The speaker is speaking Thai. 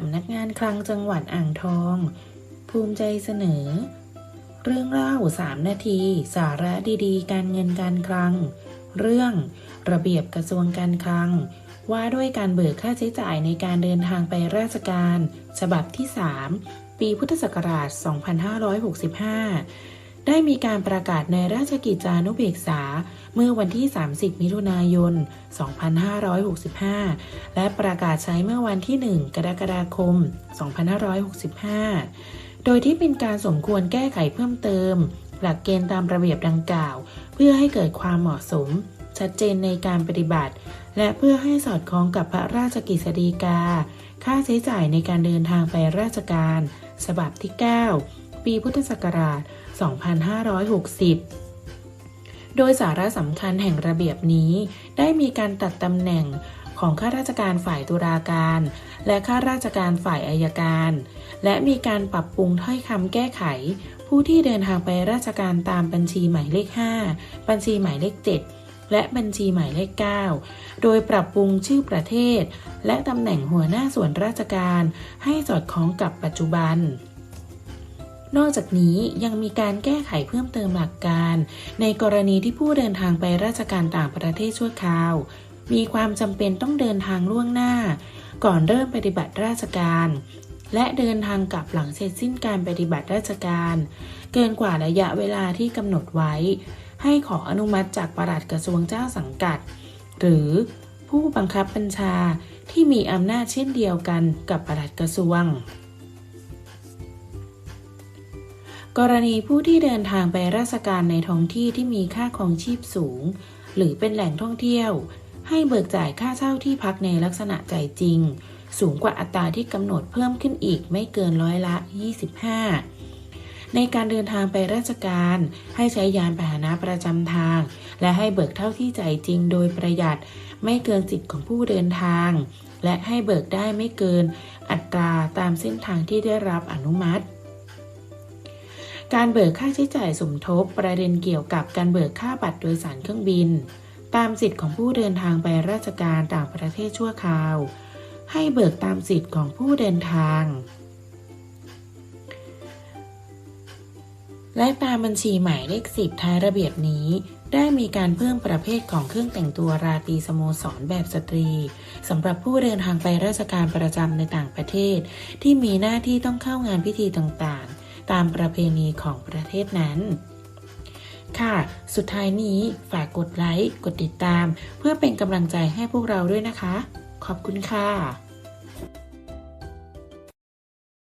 สำนักงานคลังจังหวัดอ่างทอง ภูมิใจเสนอ เรื่องเล่า 3 นาที สาระดีๆ การเงินการคลัง เรื่องระเบียบกระทรวงการคลัง ว่าด้วยการเบิกค่าใช้จ่ายในการเดินทางไปราชการ ฉบับที่ 3 ปีพุทธศักราช 2565 ได้มีการประกาศในราชกิจจานุเบกษา เมื่อวันที่ 30 มิถุนายน 2565 และประกาศใช้เมื่อวันที่ 1 กรกฎาคม 2565 โดยที่เป็นการสมควรแก้ไขเพิ่มเติม หลักเกณฑ์ตามระเบียบดังกล่าว เพื่อให้เกิดความเหมาะสม ชัดเจนในการปฏิบัติ และเพื่อให้สอดคล้องกับพระราชกฤษฎีกา ค่าใช้จ่ายในการเดินทางไปราชการ ฉบับที่ 9 ปีพุทธศักราช 2560 โดยสาระสำคัญแห่งระเบียบนี้ได้มีการตัดตำแหน่งของข้าราชการฝ่ายตุลาการ และข้าราชการฝ่ายอายการ และมีการปรับปรุงถ้อยคำแก้ไข ผู้ที่เดินทางไปราชการตามบัญชีหมายเลข 5 บัญชีหมายเลข 7 และบัญชีหมายเลข 9 โดยปรับปรุงชื่อประเทศ และตำแหน่งหัวหน้าส่วนราชการให้สอดคล้องกับปัจจุบัน นอกจากนี้ยังมีการแก้ไขเพิ่มเติมหลักการ ในกรณีที่ผู้เดินทางไปราชการต่างประเทศชั่วคราว มีความจำเป็นต้องเดินทางล่วงหน้า ก่อนเริ่มปฏิบัติราชการ และเดินทางกลับหลังเสร็จสิ้นการปฏิบัติราชการ เกินกว่าระยะเวลาที่กำหนดไว้ ให้ขออนุมัติจากปลัดกระทรวงเจ้าสังกัด หรือผู้บังคับบัญชาที่มีอำนาจเช่นเดียวกันกับปลัดกระทรวง กรณีผู้ที่เดินทางไปราชการในท้องที่ที่มีค่าครองชีพสูง หรือเป็นแหล่งท่องเที่ยว ให้เบิกจ่ายค่าเช่าที่พักในลักษณะจ่ายจริง สูงกว่าอัตราที่กำหนดเพิ่มขึ้นอีกไม่เกินร้อยละ 25 ในการเดินทางไปราชการ ให้ใช้ยานพาหนะประจำทาง และให้เบิกเท่าที่จ่ายจริงโดยประหยัดไม่เกินสิทธิ์ของผู้เดินทาง และให้เบิกได้ไม่เกินอัตราตามเส้นทางที่ได้รับอนุมัติ การเบิกค่าใช้จ่ายสมทบประเด็นเกี่ยวกับการเบิกค่าบัตรโดยสารเครื่องบิน ตามสิทธิ์ของผู้เดินทางไปราชการต่างประเทศชั่วคราว ให้เบิกตามสิทธิ์ของผู้เดินทาง และตามบัญชีหมายเลขสิบท้ายระเบียบนี้ได้มีการเพิ่มประเภทของเครื่องแต่งตัวราตรีสโมสรแบบสตรีสำหรับผู้เดินทางไปราชการประจำในต่างประเทศ ที่มีหน้าที่ต้องเข้างานพิธีต่างๆ ตามประเพณีของประเทศนั้น ค่ะ สุดท้ายนี้ฝากกดไลค์ กดติดตาม เพื่อเป็นกำลังใจให้พวกเราด้วยนะคะ ขอบคุณค่ะ